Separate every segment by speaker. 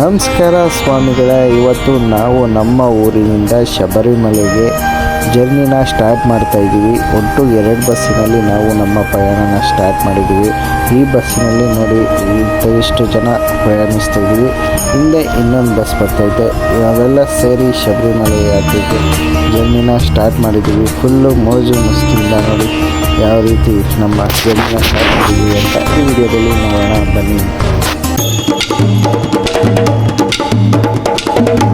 Speaker 1: ನಮಸ್ಕಾರ ಸ್ವಾಮಿಗಳ, ಇವತ್ತು ನಾವು ನಮ್ಮ ಊರಿನಿಂದ ಶಬರಿಮಲೆಗೆ ಜರ್ನಿನ ಸ್ಟಾರ್ಟ್ ಮಾಡ್ತಾ ಇದ್ದೀವಿ. ಒಟ್ಟು ಎರಡು ಬಸ್ಸಿನಲ್ಲಿ ನಾವು ನಮ್ಮ ಪ್ರಯಾಣನ ಸ್ಟಾರ್ಟ್ ಮಾಡಿದ್ದೀವಿ. ಈ ಬಸ್ಸಿನಲ್ಲಿ ನೋಡಿ ಇಷ್ಟು ಜನ ಪ್ರಯಾಣಿಸ್ತಾ ಇದ್ದೀವಿ. ಹಿಂದೆ ಇನ್ನೊಂದು ಬಸ್ ಬರ್ತೈತೆ ನಾವೆಲ್ಲ ಸೇರಿ ಶಬರಿಮಲೆ ಯಾತ್ರೆಗೆ ಜರ್ನಿನ ಸ್ಟಾರ್ಟ್ ಮಾಡಿದ್ದೀವಿ. ಫುಲ್ಲು ಮೋಜು ಮಸ್ತಿಯಿಂದ ನೋಡಿ ಯಾವ ರೀತಿ ನಮ್ಮ ಜರ್ನಿನ ಸ್ಟಾರ್ಟ್ ಮಾಡಿದ್ದೀವಿ ಅಂತ ಈ ವಿಡಿಯೋದಲ್ಲಿ ನೋಡೋಣ. ಬನ್ನಿ.
Speaker 2: Thank you.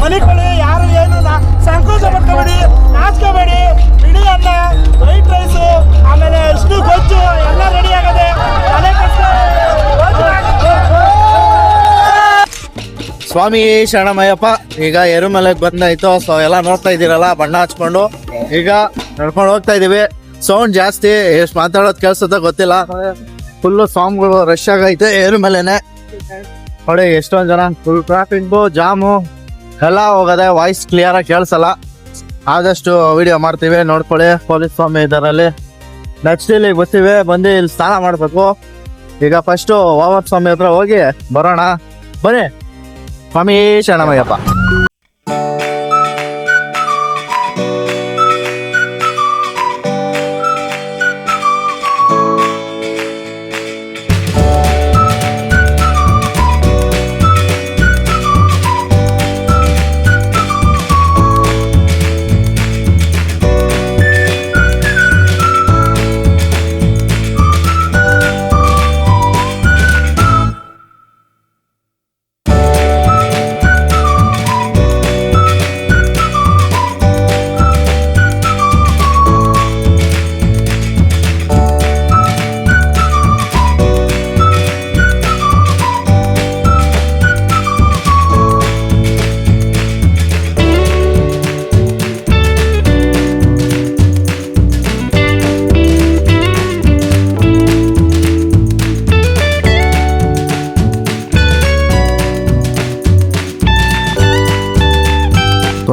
Speaker 2: ಮಲಿಕೊಳ್ಳಿ ಯಾರು ಏನು ಸಂಕೋಚ ಪಡ್ಕೋಬೇಡಿ, ನಾಚ್ಕೋಬೇಡಿ ಬಿಳಿ ಅನ್ನ ವೈಟ್ ರೈಸು ಆಮೇಲೆ ಇಷ್ಟು ಗೊಜ್ಜು, ಎಲ್ಲ ರೆಡಿ ಆಗದೆ. ತಲೆ
Speaker 3: ಸ್ವಾಮಿ ಶರಣಮಯ್ಯಪ್ಪ, ಈಗ ಎರುಮಲೆಗೆ ಬಂದಾಯ್ತು. ಸೊ ಎಲ್ಲ ನೋಡ್ತಾ ಇದ್ದೀರಲ್ಲ, ಬಣ್ಣ ಹಚ್ಕೊಂಡು. ಈಗ ನಡ್ಕೊಂಡು ಹೋಗ್ತಾ ಇದೀವಿ ಸೌಂಡ್ ಜಾಸ್ತಿ, ಎಷ್ಟು ಮಾತಾಡೋದು ಕೆಲ್ಸದ ಗೊತ್ತಿಲ್ಲ. ಫುಲ್ಲು ಸ್ವಾಮಿಗಳು ರಶ್ ಆಗೈತೆ ಏರುಮಲೆನೆ ನೋಡಿ ಎಷ್ಟೊಂದು ಜನ ಫುಲ್ ಟ್ರಾಫಿಕ್ ಜಾಮು. ಎಲ್ಲ ಹೋಗದೆ ವಾಯ್ಸ್ ಕ್ಲಿಯರ್ ಆಗಿ ಕೇಳಿಸಲ್ಲ. ಆದಷ್ಟು ವಿಡಿಯೋ ಮಾಡ್ತೀವಿ, ನೋಡ್ಕೊಳ್ಳಿ. ಪೊಲೀಸ್ ಸ್ವಾಮಿ ಇದರಲ್ಲಿ. ನೆಕ್ಸ್ಟ್ ಇಲ್ಲಿಗೆ ಬರ್ತೀವಿ ಬಂದು ಇಲ್ಲಿ ಸ್ನಾನ ಮಾಡಬೇಕು. ಈಗ ಫಸ್ಟು ಓವರ್ ಸ್ವಾಮಿ ಹತ್ರ ಹೋಗಿ ಬರೋಣ. ಬನ್ನಿ. ಸ್ವಾಮಿ ಶರಣಮಯ್ಯಪ್ಪ.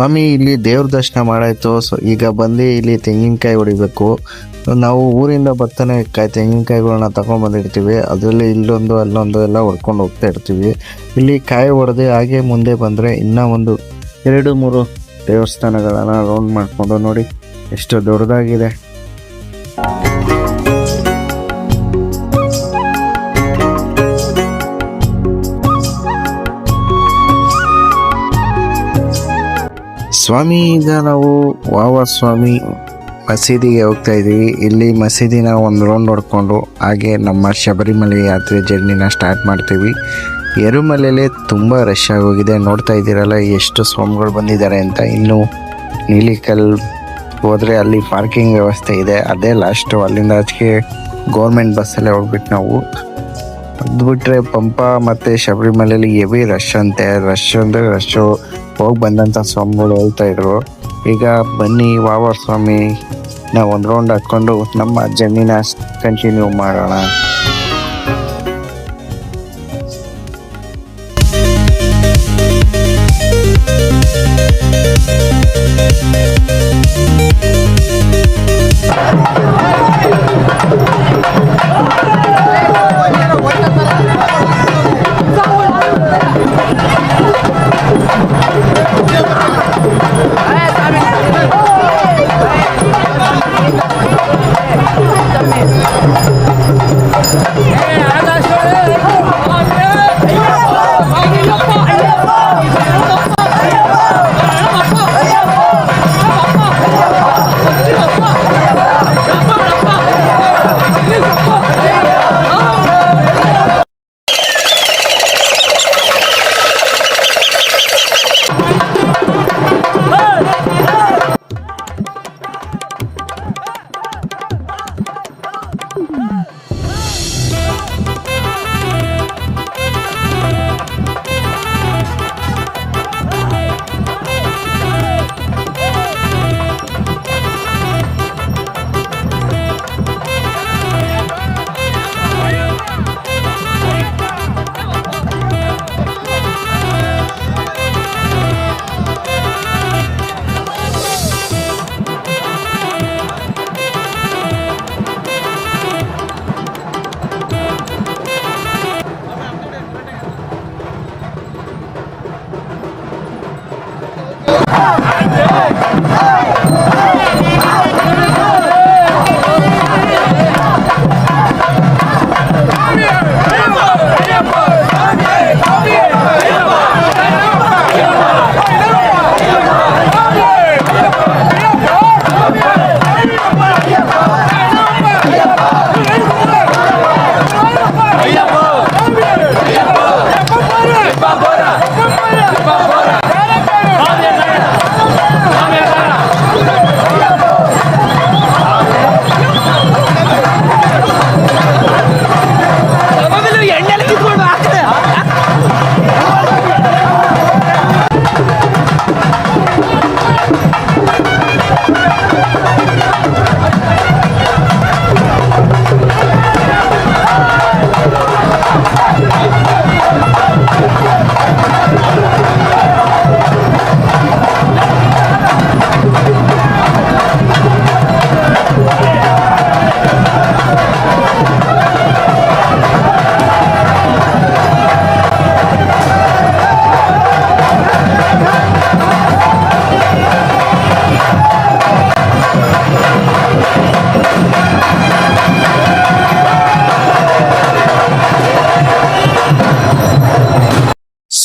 Speaker 1: ಸ್ವಾಮಿ ಇಲ್ಲಿ ದೇವ್ರ ದರ್ಶನ ಮಾಡಾಯ್ತು. ಸೊ ಈಗ ಬಂದು ಇಲ್ಲಿ ತೆಂಗಿನಕಾಯಿ ಹೊಡಿಬೇಕು. ನಾವು ಊರಿಂದ ಬರ್ತಾನೆ ಕಾಯಿ ತೆಂಗಿನಕಾಯಿಗಳನ್ನ ತಗೊಂಡ್ ಬಂದಿರ್ತೀವಿ. ಅದರಲ್ಲಿ ಇಲ್ಲೊಂದು, ಅಲ್ಲೊಂದು ಎಲ್ಲ ಹೊಡ್ಕೊಂಡು ಹೋಗ್ತಾ ಇರ್ತೀವಿ. ಇಲ್ಲಿ ಕಾಯಿ ಹೊಡೆದು ಹಾಗೆ ಮುಂದೆ ಬಂದರೆ ಇನ್ನೂ ಒಂದು ಎರಡು, ಮೂರು ದೇವಸ್ಥಾನಗಳನ್ನ ರೌಂಡ್ ಮಾಡಿಕೊಂಡು ನೋಡಿ. ಎಷ್ಟು ದೊಡ್ಡದಾಗಿದೆ. ಸ್ವಾಮಿ ಈಗ ನಾವು ವಾವ ಸ್ವಾಮಿ ಮಸೀದಿಗೆ ಹೋಗ್ತಾ ಇದ್ದೀವಿ. ಇಲ್ಲಿ ಮಸೀದಿನ ಒಂದು ರೌಂಡ್ ಹೊಡ್ಕೊಂಡು ಹಾಗೆ ನಮ್ಮ ಶಬರಿಮಲೆ ಯಾತ್ರೆ ಜರ್ನಿನ ಸ್ಟಾರ್ಟ್ ಮಾಡ್ತೀವಿ. ಎರುಮಲೆಯಲ್ಲೇ ತುಂಬ ರಶ್ ಆಗೋಗಿದೆ. ನೋಡ್ತಾ ಇದ್ದೀರಲ್ಲ ಎಷ್ಟು ಸ್ವಾಮಿಗಳು ಬಂದಿದ್ದಾರೆ ಅಂತ. ಇನ್ನು ನೀಲಿಕಲ್ ಹೋದರೆ ಅಲ್ಲಿ ಪಾರ್ಕಿಂಗ್ ವ್ಯವಸ್ಥೆ ಇದೆ. ಅದೇ ಲಾಸ್ಟು ಅಲ್ಲಿಂದ ಆಚೆಗೆ ಗೌರ್ಮೆಂಟ್ ಬಸ್ಸಲ್ಲೇ ಹೋಗ್ಬಿಟ್ಟು ನಾವು. ಅದು ಬಿಟ್ಟರೆ ಪಂಪ ಮತ್ತು ಶಬರಿಮಲೆಯಲ್ಲಿ ಎವಿ ರಶ್ ಅಂತೆ. ರಶ್ ಅಂದರೆ ರಶ್ಶು ಹೋಗಿ ಬಂದಂಥ ಸ್ವಾಮಿಗಳು ಹೇಳ್ತಾ ಇದ್ರು. ಈಗ ಬನ್ನಿ ವಾವ ಸ್ವಾಮಿ ನಾವು ಒಂದು ರೌಂಡ್ ಹಾಕ್ಕೊಂಡು ನಮ್ಮ ಜಮೀನ ಕಂಟಿನ್ಯೂ ಮಾಡೋಣ.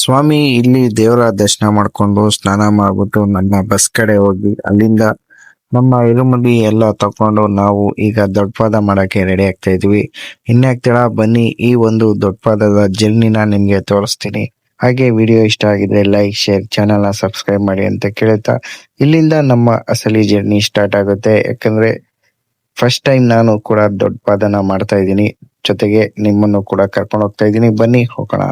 Speaker 1: ಸ್ವಾಮಿ, ಇಲ್ಲಿ ದೇವರ ದರ್ಶನ ಮಾಡ್ಕೊಂಡು ಸ್ನಾನ ಮಾಡ್ಬಿಟ್ಟು ನನ್ನ ಬಸ್ ಕಡೆ ಹೋಗಿ, ಅಲ್ಲಿಂದ ನಮ್ಮ ಇರುಮುಡಿ ಎಲ್ಲ ತಕೊಂಡು ನಾವು ಈಗ ದೊಡ್ಡಪಾದ ಮಾಡಕ್ಕೆ ರೆಡಿ ಆಗ್ತಾ ಇದೀವಿ. ಇನ್ನಾಗ್ತೀರ ಬನ್ನಿ, ಈ ಒಂದು ದೊಡ್ಡಪಾದದ ಜರ್ನಿನ ನಿಮಗೆ ತೋರಿಸ್ತೀನಿ. ಹಾಗೆ ವಿಡಿಯೋ ಇಷ್ಟ ಆಗಿದ್ರೆ ಲೈಕ್ ಶೇರ್ ಚಾನೆಲ್ನ ಸಬ್ಸ್ಕ್ರೈಬ್ ಮಾಡಿ ಅಂತ ಕೇಳ್ತಾ ಇಲ್ಲಿಂದ ನಮ್ಮ ಅಸಲಿ ಜರ್ನಿ ಸ್ಟಾರ್ಟ್ ಆಗುತ್ತೆ. ಯಾಕಂದ್ರೆ ಫಸ್ಟ್ ಟೈಮ್ ನಾನು ಕೂಡ ದೊಡ್ಡ ಪಾದನ ಮಾಡ್ತಾ ಇದ್ದೀನಿ. ಜೊತೆಗೆ ನಿಮ್ಮನ್ನು ಕೂಡ ಕರ್ಕೊಂಡು ಹೋಗ್ತಾ ಇದ್ದೀನಿ. ಬನ್ನಿ, ಹೋಗೋಣ.